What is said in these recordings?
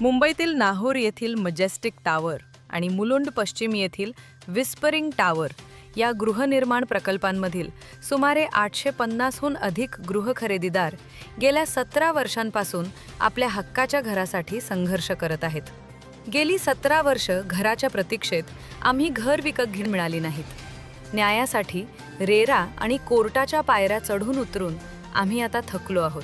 मुंबईतील नाहोर येथील majestic tower आणि मुलुंड पश्चिम येथील विस्परिंग टावर या गृहनिर्माण प्रकल्पांमधील सुमारे आठशे पन्नासहून अधिक गृहखरेदीदार गेल्या सतरा वर्षांपासून आपल्या हक्काच्या घरासाठी संघर्ष करत आहेत. गेली सतरा वर्ष घराच्या प्रतीक्षेत आम्ही घर विकत घेऊन मिळाली नाहीत. न्यायासाठी रेरा आणि कोर्टाच्या पायऱ्या चढून उतरून आम्ही आता थकलो आहोत.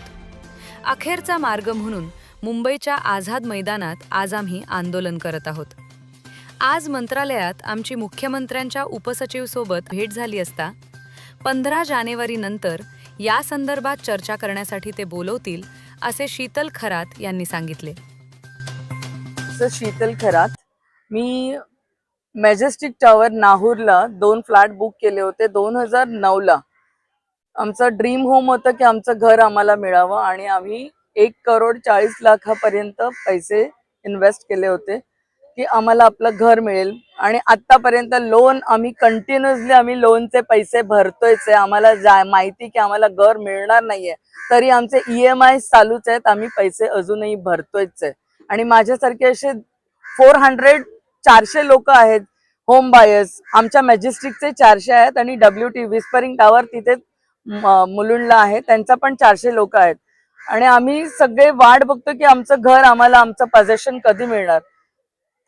अखेरचा मार्ग म्हणून मुंबईच्या आझाद मैदानात आज आम्ही आंदोलन करत आहोत. आज मंत्रालयात आमची मुख्यमंत्र्यांच्या उपसचिवसोबत भेट झाली असता पंधरा जानेवारीनंतर या संदर्भात चर्चा करण्यासाठी ते बोलवतील असे शीतल खरात यांनी सांगितले. सर शीतल खरात मी मॅजेस्टिक टॉवर नाहूरला दोन फ्लॅट बुक केले होते दोन हजार नऊला. आमचं ड्रीम होम होतं की आमचं घर आम्हाला मिळावं आणि आम्ही एक करोड चाळीस लाखापर्यंत पैसे इन्व्हेस्ट केले होते की आम्हाला आपलं घर मिळेल. आणि आतापर्यंत लोन आम्ही कंटिन्युअसली आम्ही लोनचे पैसे भरतोयच आहे. आम्हाला जा माहिती की आम्हाला घर मिळणार नाहीये. तरी आमचे ई एम आय चालूच आहेत. आम्ही पैसे अजूनही भरतोयच आहे. आणि माझ्यासारखे असे फोर हंड्रेड चारशे लोक आहेत होम बायर्स आमच्या मॅजेस्टिकचे चारशे आहेत आणि डब्ल्यू टी विस्परिंग टावर तिथे मुलुंडला आहे. त्यांचा पण चारशे लोक आहेत. आणि आम्ही सगळे वाट बघतो की आमचं घर आम्हाला आमचं पजेशन कधी मिळणार.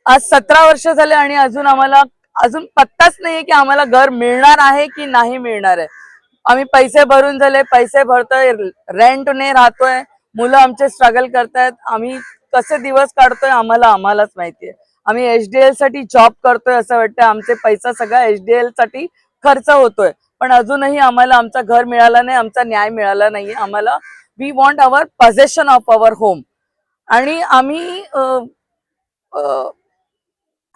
आज सतरा वर्ष झाले आणि अजून आम्हाला अजून पत्ताच नाहीये की आम्हाला घर मिळणार आहे की नाही मिळणार आहे. आम्ही पैसे भरून झाले पैसे भरतोय रेंटने राहतोय मुलं आमचे स्ट्रगल करतायत आम्ही कसे दिवस काढतोय आम्हाला आम्हालाच माहितीये. आम्ही एचडीएलसाठी जॉब करतोय असं वाटतं आमचे पैसा सगळा एचडीएलसाठी खर्च होतोय. पण अजूनही आम्हाला आमचं घर मिळालं नाही आमचा न्याय मिळाला नाहीये आम्हाला we want our possession of our home आणि आम्ही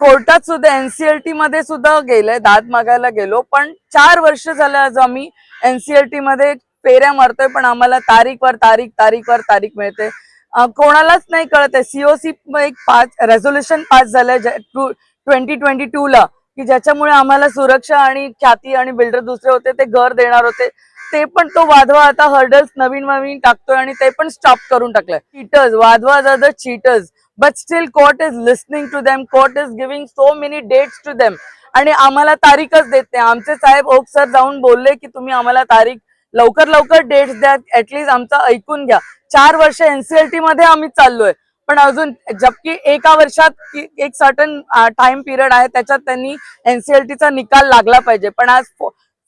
कोर्टात सुद्धा एनसीएलटी मध्ये सुद्धा गेलोय दाद मागायला गेलो पण चार वर्ष झालं आज आम्ही एनसीएलटी मध्ये फेऱ्या मारतोय पण आम्हाला तारीखवर तारीख तारीखवर तारीख मिळते. कोणालाच नाही कळत आहे सीओसी एक पाच रेझोल्युशन पास झालंय ट्वेंटी ट्वेंटी टू ला की ज्याच्यामुळे आम्हाला सुरक्षा आणि ख्याती आणि बिल्डर दुसरे होते ते घर देणार होते. ते पण तो वाधवा आता हर्डल्स नवीन नवीन टाकतोय आणि ते पण स्टॉप करून टाकलंय. Cheaters Wadhwa are the cheaters but still court is listening to them court is giving so many dates to them आणि आम्हाला तारीखच देत नाही. आमचे साहेब ओक सर जाऊन बोलले की तुम्ही आम्हाला तारीख लवकर लवकर डेट्स द्या. ऍटलीस्ट आमचं ऐकून घ्या. चार वर्ष एनसीएलटी मध्ये आम्ही चाललोय. पण अजून जबकी एका वर्षात एक सर्टन टाइम पिरियड आहे. त्याच्यात त्यांनी एनसीएलटीचा निकाल लागला पाहिजे. पण आज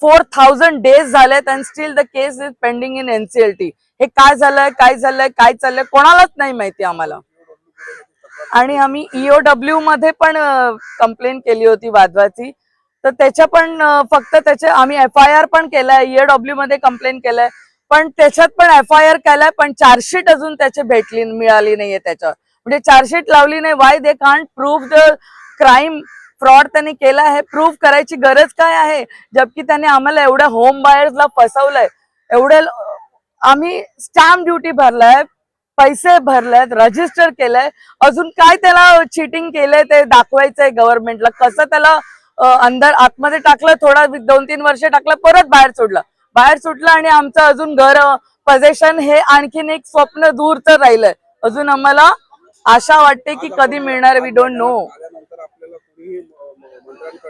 फोर थाउजंड डेज झालेत and still the case is pending in NCLT हे काय झालंय काय झालंय काय चाललंय कोणालाच नाही माहिती आम्हाला. आणि आम्ही ईओडब्ल्यू मध्ये पण कंप्लेंट केली होती वादवाची तर त्याच्या पण फक्त त्याचे आम्ही एफ आय आर पण केलाय ईओडब्ल्यू मध्ये कंप्लेंट केलंय. पण त्याच्यात पण एफ आय आर केलाय पण चार्जशीट अजून त्याची भेटली मिळाली नाहीये त्याच्यावर. म्हणजे चार्जशीट लावली नाही. Why they can't prove the crime fraud त्यांनी केला आहे प्रूव्ह करायची गरज काय आहे? जबकी त्याने आम्हाला एवढ्या होम बायर्सला फसवलंय. एवढ्या आम्ही स्टॅम्प ड्युटी भरलाय पैसे भरलेत रजिस्टर केलंय. अजून काय त्याला चिटिंग केलंय ते दाखवायचंय गव्हर्नमेंटला कसं त्याला अंदर आतमध्ये टाकलं थोडा दोन तीन वर्ष टाकलं परत बाहेर सोडलं. बाहेर सुटलं आणि आमचं अजून घर पजेशन हे आणखीन एक स्वप्न दूरच राहिलंय. अजून आम्हाला आशा वाटते की कधी मिळणार वी डोंट नो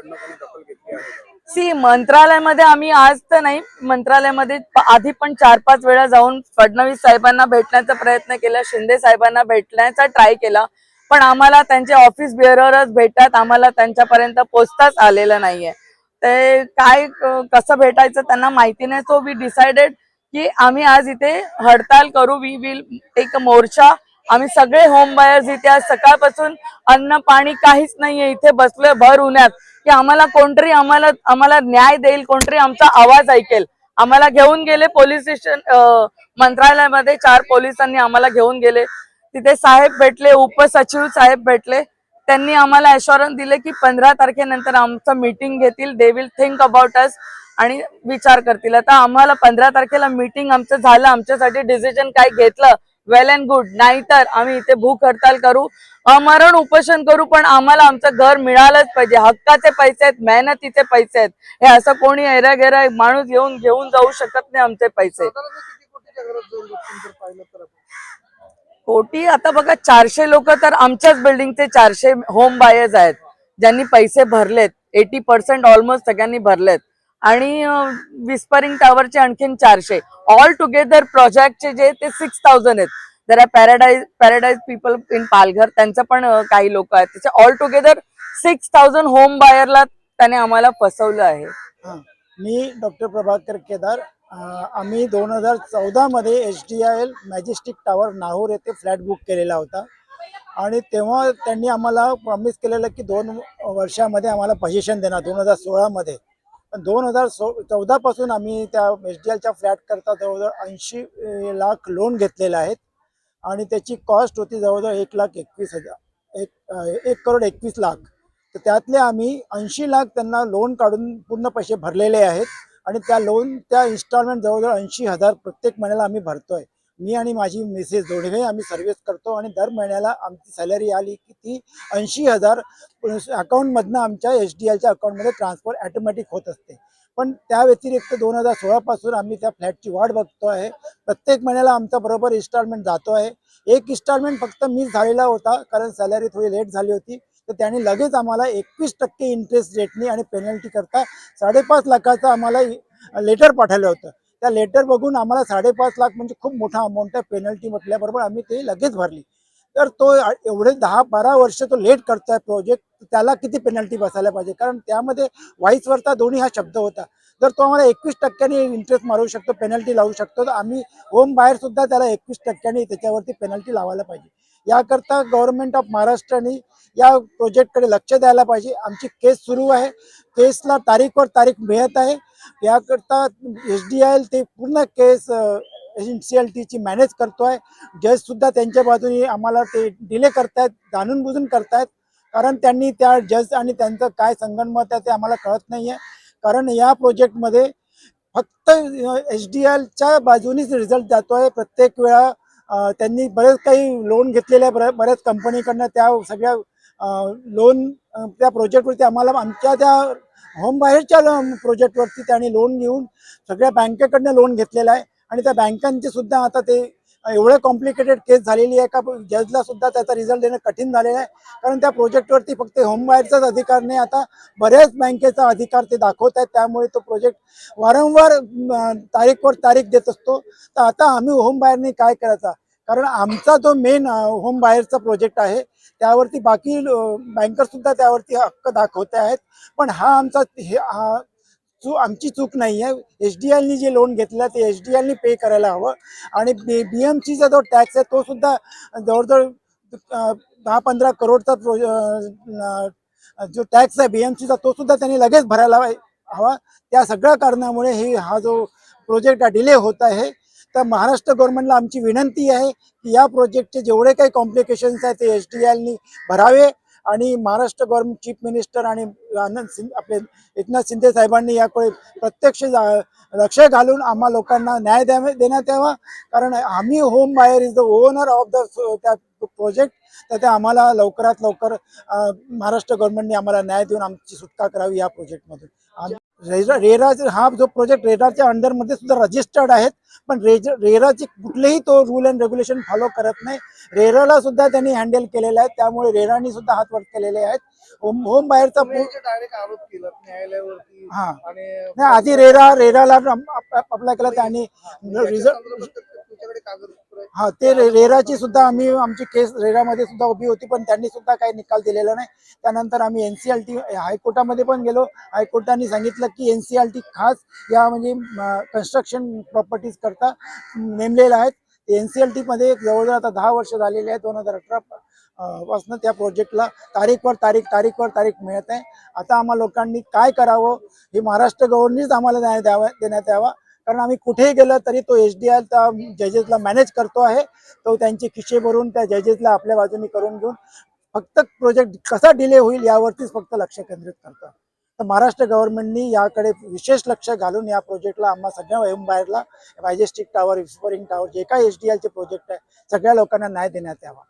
कोणी दखल घेतली आहे. सी मंत्रालयामध्ये आम्ही आज तर नाही मंत्रालयामध्ये आधी पण चार पाच वेळा जाऊन फडणवीस साहेबांना भेटण्याचा प्रयत्न केला शिंदे साहेबांना भेटण्याचा ट्राय केला पण आम्हाला त्यांचे ऑफिस बिअरवरच भेटतात आम्हाला त्यांच्यापर्यंत पोचताच आलेलं नाहीये. ते काय कसं भेटायचं त्यांना माहिती नाही सो वी डिसाइडेड की आम्ही आज इथे हडताल करू वी विल एक मोर्चा. आम्ही सगळे होम बायर्स इथे आज सकाळपासून अन्न पाणी काहीच नाहीये इथे बसलोय भर उन्हात. की आम्हाला कोणतरी आम्हाला आम्हाला न्याय देईल कोणतरी आमचा आवाज ऐकेल. आम्हाला घेऊन गेले पोलीस स्टेशन मंत्रालयामध्ये चार पोलिसांनी आम्हाला घेऊन गेले. तिथे साहेब भेटले उपसचिव साहेब भेटले. त्यांनी आम्हाला अश्युरन्स दिले की पंधरा तारखेनंतर आमचं मीटिंग घेतील. They will think about us आणि विचार करतील. आता आम्हाला पंधरा तारखेला मीटिंग आमचं झालं. आमच्यासाठी डिसिजन काय घेतलं? वेल अँड गुड नाहीतर आम्ही इथे भूक हडताल करू अमरण उपोषण करू पण आम्हाला आमचं घर मिळालंच पाहिजे. हक्काचे पैसे आहेत मेहनतीचे पैसे आहेत. हे असं कोणी एरा गेरा माणूस येऊन घेऊन जाऊ शकत नाही आमचे पैसे? कोटी आता बघा चारशे लोक तर आमच्याच बिल्डिंगचे चारशे होम बायर्स आहेत. ज्यांनी पैसे भरलेत एटी पर्सेंट ऑलमोस्ट सगळ्यांनी भरलेत. आणि विस्परिंग टॉवरचे आणखीन चारशे. ऑल टुगेदर प्रोजेक्टचे जे ते सिक्स थाउजंड आहेत. जर paradise paradise people in Palghar त्यांचं पण काही लोक आहेत. त्याचे all together six thousand home बायरला त्याने आम्हाला फसवलं आहे. मी डॉक्टर प्रभाकर केदार. आम्ही दोन हजार चौदामध्ये H D I L Majestic Tower Nahur येथे फ्लॅट बुक केलेला होता. आणि तेव्हा त्यांनी आम्हाला प्रॉमिस केलेलं की दोन वर्षामध्ये आम्हाला पोझिशन देणार. दोन हजार सोळामध्ये पण दोन हजार सो चौदापासून आम्ही त्या एस डी एलच्या फ्लॅटकरता जवळजवळ ऐंशी लाख लोन घेतलेले आहेत. आणि त्याची कॉस्ट होती जवळजवळ एक लाख एकवीस हजार एक एक करोड एकवीस लाख. तर त्यातले आम्ही ऐंशी लाख त्यांना लोन काढून पूर्ण पैसे भरलेले आहेत. आणि त्या लोन त्या इन्स्टॉलमेंट जवळजवळ ऐंशी हजार प्रत्येक महिन्याला आम्ही भरतोय. मी आणि माझी मिसेस दोन्ही आम्ही सर्व्हिस करतो आणि दर महिन्याला आमची सॅलरी आली की ती ऐंशी हजार अकाउंटमधनं आमच्या एच डी एलच्या अकाउंटमध्ये ट्रान्सफर ॲटोमॅटिक होत असते. पण त्या व्यतिरिक्त दोन हजार सोळापासून आम्ही त्या फ्लॅटची वाट बघतो आहे. प्रत्येक महिन्याला आमचा बरोबर इन्स्टॉलमेंट जातो आहे. एक इन्स्टॉलमेंट फक्त मिस झालेला होता कारण सॅलरी थोडी लेट झाली होती. तर त्यांनी लगेच आम्हाला एकवीस टक्के इंटरेस्ट रेटनी आणि पेनल्टी करता साडेपाच लाखाचं आम्हाला लेटर पाठवलं होतं. त्या लेटर बघून आम्हाला साडेपाच लाख म्हणजे खूप मोठा अमाऊंट आहे पेनल्टी म्हटल्याबरोबर आम्ही ते लगेच भरली. तर तो एवढे दहा बारा वर्ष तो लेट करतोय प्रोजेक्ट त्याला किती पेनल्टी बसायला पाहिजे? कारण त्यामध्ये वाईस वरता दोन्ही हा शब्द होता. जर तो आम्हाला एकवीस टक्क्यांनी इंटरेस्ट मारू शकतो पेनल्टी लावू शकतो तर आम्ही होम बाहेर सुद्धा त्याला एकवीस टक्क्यांनी त्याच्यावरती पेनल्टी लावायला पाहिजे. याकरता गव्हर्नमेंट ऑफ महाराष्ट्राने या प्रोजेक्टकडे लक्ष द्यायला पाहिजे. आमची केस सुरू आहे. केसला तारीखवर तारीख मिळत आहे. याकरता एस डी आय एल ते पूर्ण केस एन सी एल टीची मॅनेज करतोय. जज सुद्धा त्यांच्या बाजूने आम्हाला ते डिले करतायत जाणून बुजून करतायत. कारण त्यांनी त्या जज आणि त्यांचं काय संगणमत आहे ते आम्हाला कळत नाही आहे कारण या प्रोजेक्टमध्ये फक्त एच डी एलच्या बाजूनीच रिझल्ट जातो आहे प्रत्येक वेळा त्यांनी बरेच काही लोन घेतलेले आहे बऱ्या- बऱ्याच कंपनीकडनं त्या सगळ्या लोन त्या प्रोजेक्टवरती आम्हाला आमच्या त्या होम बाहेरच्या प्रोजेक्टवरती त्यांनी लोन घेऊन सगळ्या बँकेकडनं लोन घेतलेलं आहे. आणि त्या बँकांचे सुद्धा आता ते एवढं कॉम्प्लिकेटेड केस झालेली आहे का जजला सुद्धा त्याचा रिझल्ट देणं कठीण झालेलं आहे. कारण त्या प्रोजेक्टवरती फक्त होम बाहेरचाच अधिकार नाही आता बऱ्याच बँकेचा अधिकार ते दाखवत आहेत. त्यामुळे तो प्रोजेक्ट वारंवार तारीखवर तारीख देत असतो. तर आता आम्ही होम बाहेरने काय करायचा? कारण आमचा जो मेन होम बाहेरचा प्रोजेक्ट आहे त्यावरती बाकी बँकर सुद्धा त्यावरती हक्क दाखवते आहेत. पण हा आमचा हे हा चू आमची चूक नाही आहे एच डी एलनी जे लोन घेतलं ते एच डी एलनी पे करायला हवं. आणि बी बी एम सीचा जो टॅक्स आहे तो सुद्धा जवळजवळ दहा पंधरा करोडचा प्रो जो टॅक्स आहे बी एम सीचा तो सुद्धा त्यांनी लगेच भरायला हवा. त्या सगळ्या कारणामुळे हे हा जो प्रोजेक्ट डिले होत आहे. तर महाराष्ट्र गव्हर्नमेंटला आमची विनंती आहे की या प्रोजेक्टचे जेवढे काही कॉम्प्लिकेशन्स आहेत ते एच डी एलनी भरावे. आणि महाराष्ट्र गव्हर्नमेंट चीफ मिनिस्टर आणि आनंद सिंग आपले एकनाथ शिंदे साहेबांनी याकडे प्रत्यक्ष लक्ष घालून आम्हा लोकांना न्याय द्यावे देण्यात यावा. कारण आम्ही home buyer is the owner of the त्या प्रोजेक्ट तर ते आम्हाला लवकरात लवकर महाराष्ट्र गव्हर्नमेंटने आम्हाला न्याय देऊन आमची सुटका करावी या प्रोजेक्टमधून रेरा हा जो प्रोजेक्ट रेराच्या अंडरमध्ये सुद्धा रजिस्टर्ड आहेत पण रेज रेराचे कुठलेही तो रूल अँड रेग्युलेशन फॉलो करत नाही. रेराला सुद्धा त्यांनी हँडल केलेलं आहे त्यामुळे रेराने सुद्धा हात वर केलेले आहेत. होम होम बाहेरचा पू- डायरेक्ट आरोप केला न्यायालयावरती हा. आणि नाही आधी रेरा रेराला अप्लाय केला त्यांनी. रिझल्ट. हा ते रे- रेराची सुद्धा आम्ही आमची केस रेरामध्ये सुद्धा उभी होती पण त्यांनी सुद्धा काही निकाल दिलेला नाही. त्यानंतर आम्ही एन सी एल टी हायकोर्टामध्ये पण गेलो. हायकोर्टाने सांगितलं की एन सी टी खास या म्हणजे कन्स्ट्रक्शन प्रॉपर्टीज करता नेमलेल्या आहेत. एन सी टीमध्ये जवळजवळ आता दहा वर्ष झालेले आहेत दोन हजार अठरा पासून त्या प्रोजेक्टला तारीखवर तारीख तारीखवर तारीख मिळत आहे. आता आम्हा लोकांनी काय करावं हे महाराष्ट्र गव्हर्नमेंटनीच आम्हाला न्याय द्यावा देण्यात यावा. कारण आम्ही कुठेही गेलो तरी तो एच डी आय त्या जजेसला मॅनेज करतो आहे. तो त्यांचे खिशे भरून त्या जजेसला आपल्या बाजूने करून घेऊन फक्त प्रोजेक्ट कसा डिले होईल यावरतीच फक्त लक्ष केंद्रित करतो. तर महाराष्ट्र गव्हर्नमेंटनी याकडे विशेष लक्ष घालून या प्रोजेक्टला आम्हा सगळ्या वयम बाहेरला मॅजेस्टिक टावर विस्परिंग टावर जे काही एच डी आयचे प्रोजेक्ट आहे सगळ्या लोकांना न्याय देण्यात यावा.